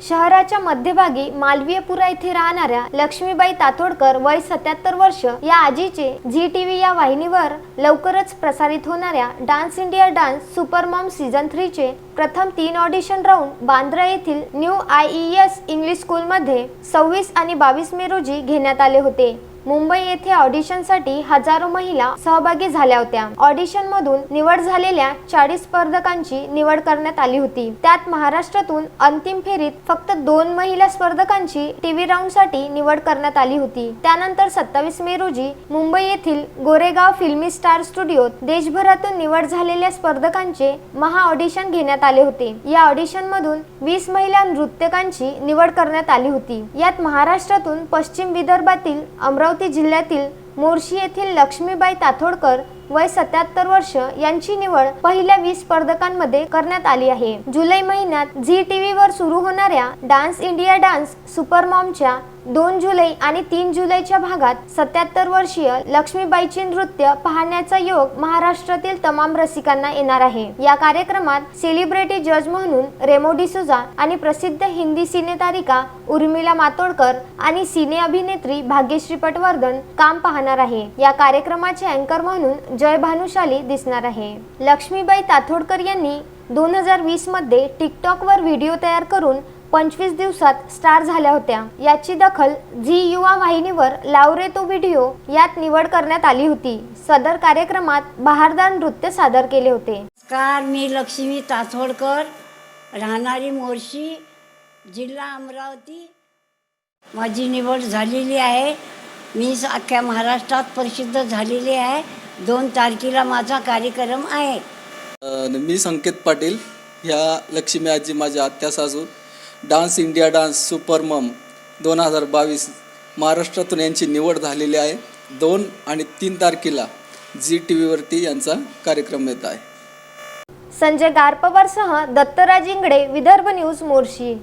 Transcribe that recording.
शहराच्या मध्यभागी मालवीयपुरा येथे राहणाऱ्या लक्ष्मीबाई तातोडकर वय सत्याहत्तर वर्ष या आजीचे झी व्ही या वाहिनीवर लवकरच प्रसारित होणाऱ्या dance India dance super mom season थ्रीचे प्रथम तीन ऑडिशन राऊंड बांद्रा येथील new I E S English स्कूलमध्ये सव्वीस आणि बावीस मे रोजी घेण्यात आले होते. मुंबई येथे ऑडिशनसाठी हजारो महिला सहभागी झाल्या होत्या. ऑडिशन मधून निवड झालेल्या चाळीस स्पर्धकांची निवड करण्यात आली होती. त्यात महाराष्ट्रातून अंतिम फेरीत फक्त दोन महिला स्पर्धकांची टीव्ही राऊंडसाठी निवड करण्यात आली होती. त्यानंतर सत्तावीस मे रोजी मुंबई येथील गोरेगाव फिल्मी स्टार स्टुडिओत देशभरातून निवड झालेल्या स्पर्धकांचे महा ऑडिशन घेण्यात आले होते. या ऑडिशन मधून वीस महिला नृत्यकांची निवड करण्यात आली होती. यात महाराष्ट्रातून पश्चिम विदर्भातील अमरावती जिल्ह्यातील मोर्शी येथील लक्ष्मीबाई ताथोडकर वय सत्याहत्तर वर्ष यांची निवड पहिल्या वीस स्पर्धकांमध्ये करण्यात आली आहे. जुलै महिन्यात झी टीव्ही वर सुरू होणाऱ्या डान्स इंडिया डान्स सुपर मॉमच्या दोन जुलै आणि तीन जुलैच्या भागात सत्याहत्तर वर्षीय लक्ष्मीबाईचे नृत्य पाहण्याचा योग महाराष्ट्रातील तमाम रसिकांना येणार आहे. या कार्यक्रमात सेलिब्रिटी जज म्हणून रेमो डिसुजा आणि प्रसिद्ध हिंदी सिनेतारिका उर्मिला मातोडकर आणि सिने अभिनेत्री भाग्यश्री पटवर्धन काम पाहणार आहे. या कार्यक्रमाचे अँकर म्हणून जय भानुशाली दिसणार आहे. लक्ष्मीबाई ताथोडकर यांनी दोन हजार वीसमध्ये टिकटॉकवर व्हिडिओ तयार करून पंचवीस दिवसात स्टार झाल्या होत्या. याची दखल झी युवा वाहिनीवर लावरे तो व्हिडिओ यात निवड करण्यात आली होती. सदर कार्यक्रमात बहारदार नृत्य सादर केले होते. नमस्कार मी लक्ष्मी ताथोडकर राहणारी मोर्शी जिल्हा अमरावती. माझी निवड झालेली आहे. मी अख्ख्या महाराष्ट्रात प्रसिद्ध झालेली आहे. दोन तारखेला माझा कार्यक्रम आहे. मी संकेत पाटील ह्या लक्ष्मी आजी माझ्या आत्या सासू. डान्स इंडिया डान्स सुपर मम दोन हजार बावीस महाराष्ट्रातून यांची निवड झालेली आहे. दोन आणि तीन तारखेला झी टी व्हीवरती यांचा कार्यक्रम येत आहे. संजय गारपवारसह दत्तराज इंगडे विदर्भ न्यूज मोर्शी.